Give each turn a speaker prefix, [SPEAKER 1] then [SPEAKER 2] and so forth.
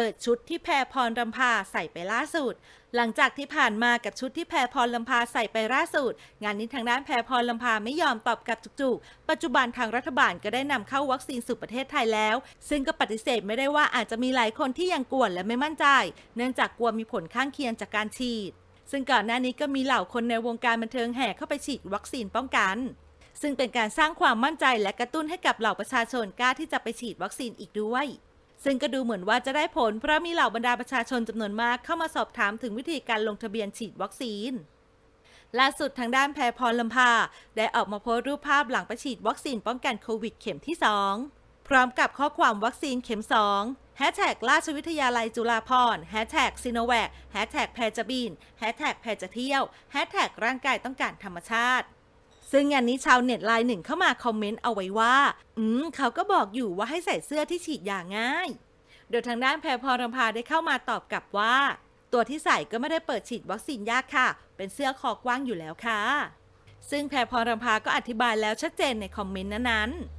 [SPEAKER 1] เปิดชุดที่แพรพรรำพาใส่ไปล่าสุด หลังจากที่ผ่านมากับชุดที่แพรพรลำพาใส่ไปล่าสุด งานนี้ทางด้านแพรพรลำพาไม่ยอมตอบกลับจุกๆ ปัจจุบันทางรัฐบาลก็ได้นำเข้าวัคซีนสู่ประเทศไทยแล้ว ซึ่งก็ปฏิเสธไม่ได้ว่าอาจจะมีหลายคนที่ยังกวนและไม่มั่นใจ เนื่องจากกลัวมีผลข้างเคียงจากการฉีด ซึ่งก่อนหน้านี้ก็มีเหล่าคนในวงการบันเทิงแห่เข้าไปฉีดวัคซีนป้องกันซึ่งเป็นการสร้างความมั่นใจและกระตุ้นให้กับเหล่าประชาชนกล้าที่จะไปฉีดวัคซีนอีกด้วย ซึ่งก็ดูเหมือนว่าจะได้ผลเพราะมีเหล่าบรรดาประชาชนจำนวนมากเข้ามาสอบถามถึงวิธีการลงทะเบียนฉีดวัคซีนล่าสุดทางด้านแพรพรลำพาได้ออกมาโพสต์รูปภาพหลังไปฉีดวัคซีนป้องกันโควิดเข็มที่ 2 พร้อมกับข้อความวัคซีนเข็ม2แฮชแท็กราชวิทยาลัยจุฬาภรแฮชแท็กซีโนแวคแฮชแท็กแพรจะบินแฮชแท็กแพรจะเที่ยวแฮชแท็กร่างกายต้องการธรรมชาติ ซึ่งงานนี้ชาวเน็ตไลน์หนึ่งเข้ามาคอมเมนต์เอาไว้ว่า อืม เขาก็บอกอยู่ว่าให้ใส่เสื้อที่ฉีดยาง่าย โดยทางด้านแพรพรรำพาได้เข้ามาตอบกลับว่า ตัวที่ใส่ก็ไม่ได้เปิดฉีดวัคซีนยากค่ะ เป็นเสื้อคอกว้างอยู่แล้วค่ะ ซึ่งแพรพรรำพาก็อธิบายแล้วชัดเจนในคอมเมนต์นั้นๆ